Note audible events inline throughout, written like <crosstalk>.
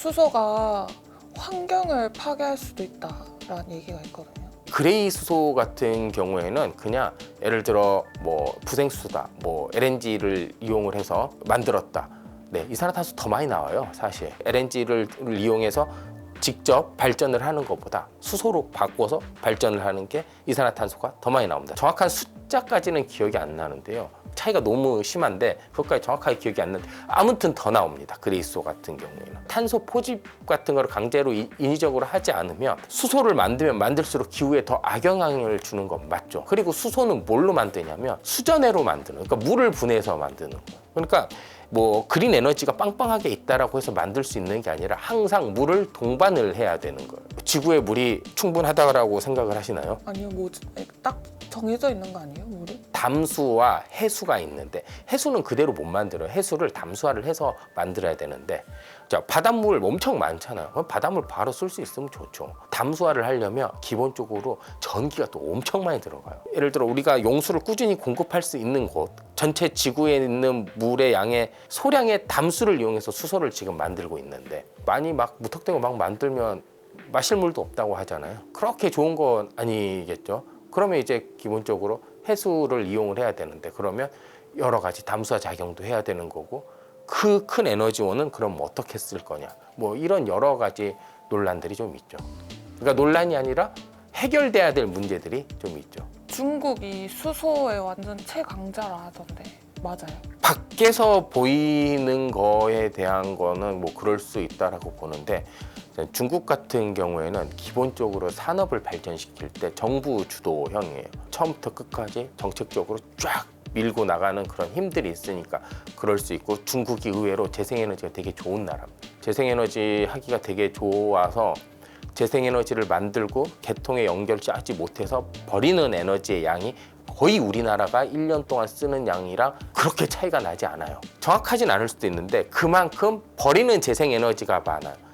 수소가 환경을 파괴할 수도 있다라는 얘기가 있거든요. 그레이 수소 같은 경우에는 그냥 예를 들어 뭐 부생수다, 뭐 LNG를 이용을 해서 만들었다. 네, 이산화탄소 더 많이 나와요, 사실. LNG를 이용해서 직접 발전을 하는 것보다 수소로 바꿔서 발전을 하는 게 이산화탄소가 더 많이 나옵니다. 정확한 숫자까지는 기억이 안 나는데요. 차이가 너무 심한데 그것까지 정확하게 기억이 안 나는데 아무튼 더 나옵니다. 그레이소 같은 경우에는 탄소 포집 같은 거를 강제로 인- 인위적으로 하지 않으면 수소를 만들면 만들수록 기후에 더 악영향을 주는 건 맞죠. 그리고 수소는 뭘로 만드냐면 수전해로 만드는 그러니까 물을 분해해서 만드는 거예요. 그러니까 뭐 그린 에너지가 빵빵하게 있다라고 해서 만들 수 있는 게 아니라 항상 물을 동반을 해야 되는 거예요. 지구에 물이 충분하다고 생각을 하시나요? 아니요, 뭐 딱 정해져 있는 거 아니에요, 물이? 담수와 해수가 있는데 해수는 그대로 못 만들어요. 해수를 담수화를 해서 만들어야 되는데 자 바닷물 엄청 많잖아요. 그럼 바닷물 바로 쓸 수 있으면 좋죠. 담수화를 하려면 기본적으로 전기가 또 엄청 많이 들어가요. 예를 들어 우리가 용수를 꾸준히 공급할 수 있는 곳 전체 지구에 있는 물의 양의 소량의 담수를 이용해서 수소를 지금 만들고 있는데 많이 막 무턱대고 막 만들면 마실 물도 없다고 하잖아요. 그렇게 좋은 건 아니겠죠. 그러면 이제 기본적으로 해수를 이용을 해야 되는데 그러면 여러 가지 담수화 작용도 해야 되는 거고 그 큰 에너지원은 그럼 어떻게 쓸 거냐 뭐 이런 여러 가지 논란들이 좀 있죠. 그러니까 논란이 아니라 해결돼야 될 문제들이 좀 있죠. 중국이 수소의 완전 최강자라 하던데 맞아요? 밖에서 보이는 거에 대한 거는 뭐 그럴 수 있다라고 보는데 중국 같은 경우에는 기본적으로 산업을 발전시킬 때 정부 주도형이에요. 처음부터 끝까지 정책적으로 쫙 밀고 나가는 그런 힘들이 있으니까 그럴 수 있고 중국이 의외로 재생에너지가 되게 좋은 나라입니다. 재생에너지 하기가 되게 좋아서 재생에너지를 만들고 개통에 연결하지 못해서 버리는 에너지의 양이 거의 우리나라가 1년 동안 쓰는 양이랑 그렇게 차이가 나지 않아요. 정확하진 않을 수도 있는데 그만큼 버리는 재생에너지가 많아요.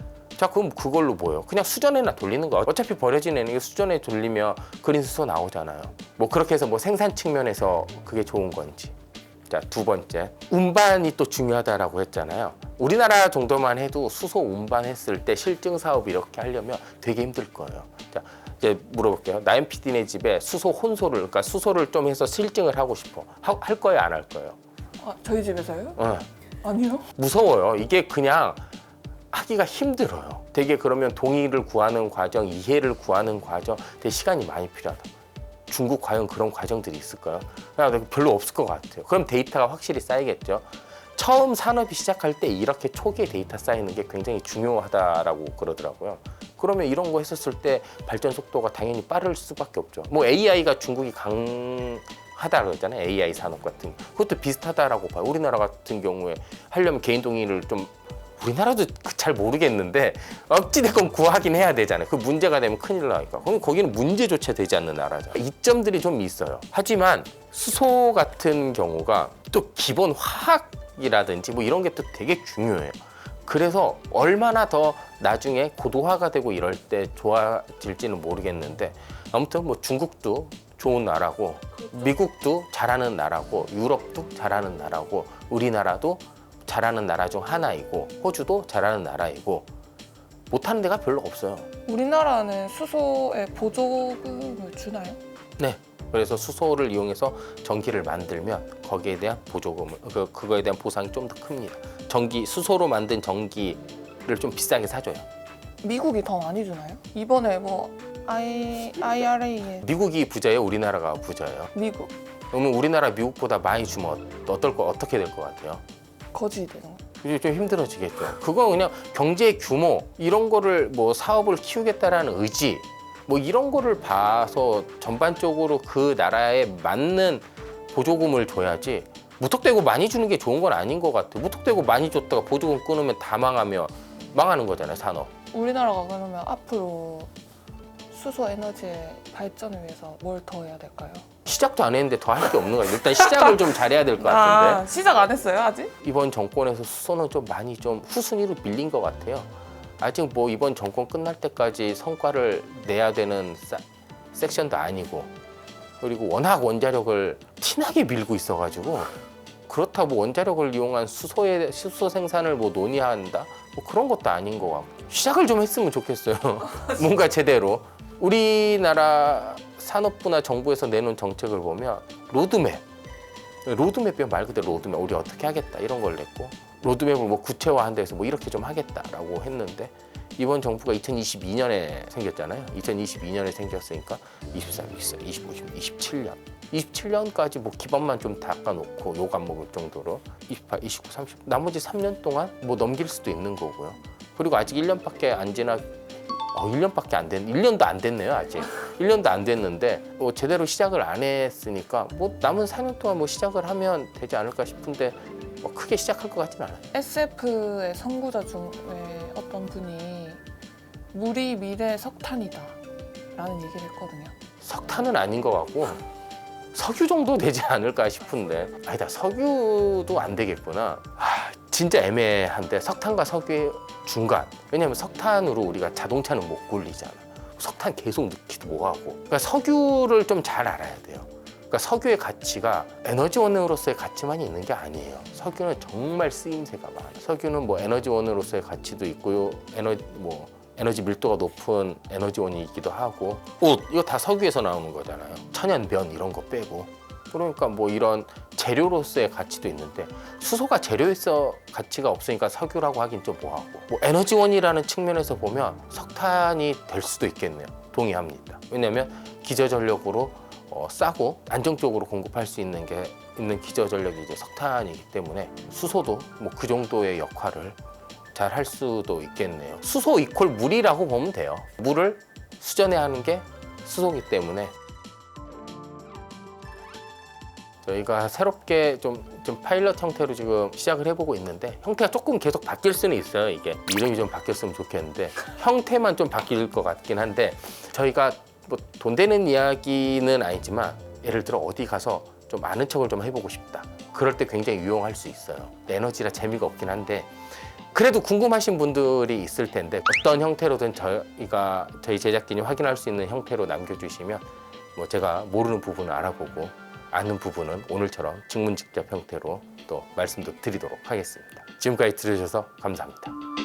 자 그럼 그걸로 뭐예요? 그냥 수전에나 돌리는 거. 어차피 버려진 에너지 수전에 돌리면 그린 수소 나오잖아요. 뭐 그렇게 해서 뭐 생산 측면에서 그게 좋은 건지. 자 두 번째 운반이 또 중요하다라고 했잖아요. 우리나라 정도만 해도 수소 운반했을 때 실증 사업 이렇게 하려면 되게 힘들 거예요. 자 이제 물어볼게요. 나연 PD네 집에 수소 혼소를 그러니까 수소를 좀 해서 실증을 하고 싶어. 하- 할 거예요, 안 할 거예요? 아, 저희 집에서요? 어. 아니요. 무서워요. 이게 그냥 하기가 힘들어요. 되게 그러면 동의를 구하는 과정, 이해를 구하는 과정, 되게 시간이 많이 필요하다. 중국 과연 그런 과정들이 있을까요? 그냥 별로 없을 것 같아요. 그럼 데이터가 확실히 쌓이겠죠. 처음 산업이 시작할 때 이렇게 초기에 데이터 쌓이는 게 굉장히 중요하다라고 그러더라고요. 그러면 이런 거 했었을 때 발전 속도가 당연히 빠를 수밖에 없죠. 뭐 AI가 중국이 강 하다 그러잖아요. AI 산업 같은 거. 그것도 비슷하다라고 봐요. 우리나라 같은 경우에 하려면 개인 동의를 좀 우리나라도 그잘 모르겠는데 어찌됐건 구하긴 해야 되잖아요. 그 문제가 되면 큰일 나니까. 그럼 거기는 문제조차 되지 않는 나라죠. 이점들이 좀 있어요. 하지만 수소 같은 경우가 또 기본 화학이라든지 뭐 이런 게 또 되게 중요해요. 그래서 얼마나 더 나중에 고도화가 되고 이럴 때 좋아질지는 모르겠는데 아무튼 뭐 중국도 좋은 나라고 미국도 잘하는 나라고 유럽도 잘하는 나라고 우리나라도 잘하는 나라 중 하나이고 호주도 잘하는 나라이고 못하는 데가 별로 없어요. 우리나라는 수소에 보조금을 주나요? 네. 그래서 수소를 이용해서 전기를 만들면 거기에 대한 보조금을 그 그거에 대한 보상이 좀 더 큽니다. 전기 수소로 만든 전기를 좀 비싸게 사줘요. 미국이 더 많이 주나요? 이번에 뭐 I, IRA에 미국이 부자예요, 우리나라가 부자예요. 미국 그러면 우리나라 미국보다 많이 주면 어- 어떨 거 어떻게 될 것 같아요? 거지 되는 거. 이제 좀 힘들어지겠죠. 그건 그냥 경제 규모 이런 거를 뭐 사업을 키우겠다라는 의지 뭐 이런 거를 봐서 전반적으로 그 나라에 맞는 보조금을 줘야지 무턱대고 많이 주는 게 좋은 건 아닌 것 같아요. 무턱대고 많이 줬다가 보조금 끊으면 다 망하면 망하는 거잖아요, 산업. 우리나라가 그러면 앞으로 수소 에너지 발전을 위해서 뭘 더 해야 될까요? 시작도 안 했는데 더 할 게 없는 거예요. 일단 시작을 좀 잘해야 될 것 같은데. 아, 시작 안 했어요 아직? 이번 정권에서 수소는 좀 많이 좀 후순위로 밀린 것 같아요. 아직 뭐 이번 정권 끝날 때까지 성과를 내야 되는 사- 섹션도 아니고 그리고 워낙 원자력을 티나게 밀고 있어가지고 그렇다고 원자력을 이용한 수소의 수소 생산을 뭐 논의한다 뭐 그런 것도 아닌 것 같고 시작을 좀 했으면 좋겠어요. <laughs> 뭔가 제대로 우리나라 산업부나 정부에서 내놓은 정책을 보면 로드맵 로드맵이 말 그대로 로드맵 우리 어떻게 하겠다 이런 걸 냈고 로드맵을 뭐 구체화한 데서 뭐 이렇게 좀 하겠다라고 했는데 이번 정부가 2022년에 생겼잖아요. 2022년에 생겼으니까 23, 24, 25, 27년. 27년까지 뭐 기반만 좀 닦아놓고 욕안 먹을 정도로 28, 29, 30 나머지 3년 동안 뭐 넘길 수도 있는 거고요. 그리고 아직 1년밖에 안 지나 어, 1년밖에 안 됐, 1년도 안 됐네요, 아직. 1년도 안 됐는데, 뭐, 제대로 시작을 안 했으니까, 뭐, 남은 4년 동안 뭐 시작을 하면 되지 않을까 싶은데, 뭐, 크게 시작할 것 같진 않아요. SF의 선구자 중에 어떤 분이 물이 미래 석탄이다 라는 얘기를 했거든요. 석탄은 아닌 것 같고, 석유 정도 되지 않을까 싶은데, 아니다, 석유도 안 되겠구나. 아, 진짜 애매한데, 석탄과 석유의 중간. 왜냐면 석탄으로 우리가 자동차는 못 굴리잖아. 석탄 계속 넣기도 뭐하고. 그러니까 석유를 좀 잘 알아야 돼요. 그러니까 석유의 가치가 에너지원으로서의 가치만이 있는 게 아니에요. 석유는 정말 쓰임새가 많아. 석유는 뭐 에너지원으로서의 가치도 있고요. 에너지 뭐 에너지 밀도가 높은 에너지원이기도 하고 옷 이거 다 석유에서 나오는 거잖아요. 천연변 이런 거 빼고 그러니까 뭐 이런 재료로서의 가치도 있는데 수소가 재료에서 가치가 없으니까 석유라고 하긴 좀 뭐하고 뭐 에너지원이라는 측면에서 보면 석탄이 될 수도 있겠네요. 동의합니다. 왜냐하면 기저전력으로 어, 싸고 안정적으로 공급할 수 있는 게 있는 기저전력이 이제 석탄이기 때문에 수소도 뭐 그 정도의 역할을 잘 할 수도 있겠네요. 수소 이퀄 물이라고 보면 돼요. 물을 수전해야 하는 게 수소기 때문에 저희가 새롭게 좀, 좀 파일럿 형태로 지금 시작을 해보고 있는데 형태가 조금 계속 바뀔 수는 있어요. 이게 이름이 좀 바뀌었으면 좋겠는데 형태만 좀 바뀔 것 같긴 한데 저희가 뭐 돈 되는 이야기는 아니지만 예를 들어 어디 가서 좀 아는 척을 좀 해보고 싶다. 그럴 때 굉장히 유용할 수 있어요. 에너지라 재미가 없긴 한데 그래도 궁금하신 분들이 있을 텐데 어떤 형태로든 저희가 저희 제작진이 확인할 수 있는 형태로 남겨주시면 뭐 제가 모르는 부분을 알아보고 아는 부분은 오늘처럼 직문직접 형태로 또 말씀도 드리도록 하겠습니다. 지금까지 들으셔서 감사합니다.